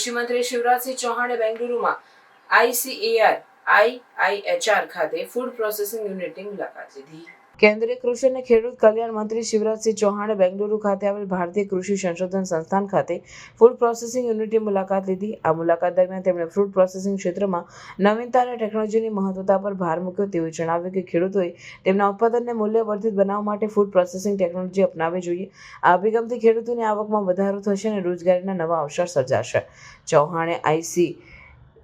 કૃષિ મંત્રી શિવરાજસિંહ ચૌહાણે બેંગલુરુમાં આઈસીએઆર આઈઆઈએચઆર ખાતે ફૂડ પ્રોસેસિંગ યુનિટની મુલાકાત લીધી. કેન્દ્રીય કૃષિ અને ખેડૂત કલ્યાણ મંત્રી શિવરાજસિંહ ચૌહાણે બેંગલુરુ ખાતે આવેલ ભારતીય કૃષિ સંશોધન સંસ્થાન ખાતે ફૂડ પ્રોસેસિંગ યુનિટની મુલાકાત લીધી. આ મુલાકાત દરમિયાન તેમણે ફૂડ પ્રોસેસિંગ ક્ષેત્રમાં નવીનતા અને ટેકનોલોજીની મહત્વતા પર ભાર મૂક્યો. તેવું જણાવ્યું કે ખેડૂતોએ તેમના ઉત્પાદનને મૂલ્યવર્ધિત બનાવવા માટે ફૂડ પ્રોસેસિંગ ટેકનોલોજી અપનાવવી જોઈએ. આ અભિગમથી ખેડૂતોની આવકમાં વધારો થશે અને રોજગારીના નવા અવસર સર્જાશે. ચૌહાણે આઈસી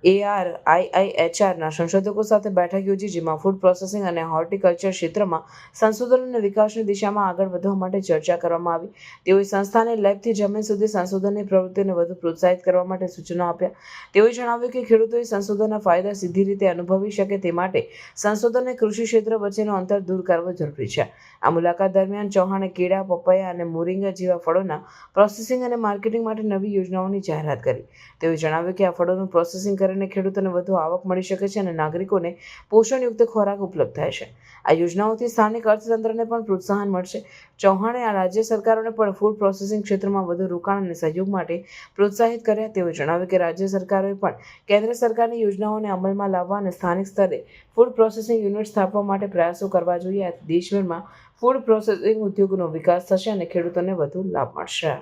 એઆર આઈઆઈએચઆરના સંશોધકો સાથે બેઠક યોજી, જેમાં ફૂડ પ્રોસેસિંગ અને હોર્ટિકલ્ચર ક્ષેત્રમાં સંશોધન અને વિકાસની દિશામાં આગળ વધવા માટે ચર્ચા કરવામાં આવી. તેઓએ સંસ્થાને લેબથી જમીન સુધી સંશોધનની પ્રવૃત્તિઓને વધુ પ્રોત્સાહિત કરવા માટે સૂચનો આપ્યા. તેઓએ જણાવ્યું કે ખેડૂતોએ સંશોધનના ફાયદા સીધી રીતે અનુભવી શકે તે માટે સંશોધન અને કૃષિ ક્ષેત્ર વચ્ચેનો અંતર દૂર કરવો જરૂરી છે. આ મુલાકાત દરમિયાન ચૌહાણે કેળા, પપૈયા અને મોરિંગા જેવા ફળોના પ્રોસેસિંગ અને માર્કેટિંગ માટે નવી યોજનાઓની જાહેરાત કરી. તેઓએ જણાવ્યું કે આ ફળોનું પ્રોસેસિંગ કરીને ખેડૂતોને વધુ આવક મળી શકે છે અને નાગરિકોને પોષણયુક્ત ખોરાક ઉપલબ્ધ થાય છે. આ યોજનાઓથી સ્થાનિક અર્થતંત્રને પણ પ્રોત્સાહન મળશે. ચૌહાણે આ રાજ્ય સરકારોને પણ ફૂડ પ્રોસેસિંગ ક્ષેત્રમાં વધુ રોકાણ અને સહયોગ માટે પ્રોત્સાહિત કર્યા. તેઓ જણાવ્યું કે રાજ્ય સરકારોએ પણ કેન્દ્ર સરકારની યોજનાઓને અમલમાં લાવવા અને સ્થાનિક સ્તરે ફૂડ પ્રોસેસિંગ યુનિટ સ્થાપવા માટે પ્રયાસો કરવા જોઈએ. દેશભરમાં ફૂડ પ્રોસેસિંગ ઉદ્યોગનો વિકાસ થશે અને ખેડૂતોને વધુ લાભ મળશે.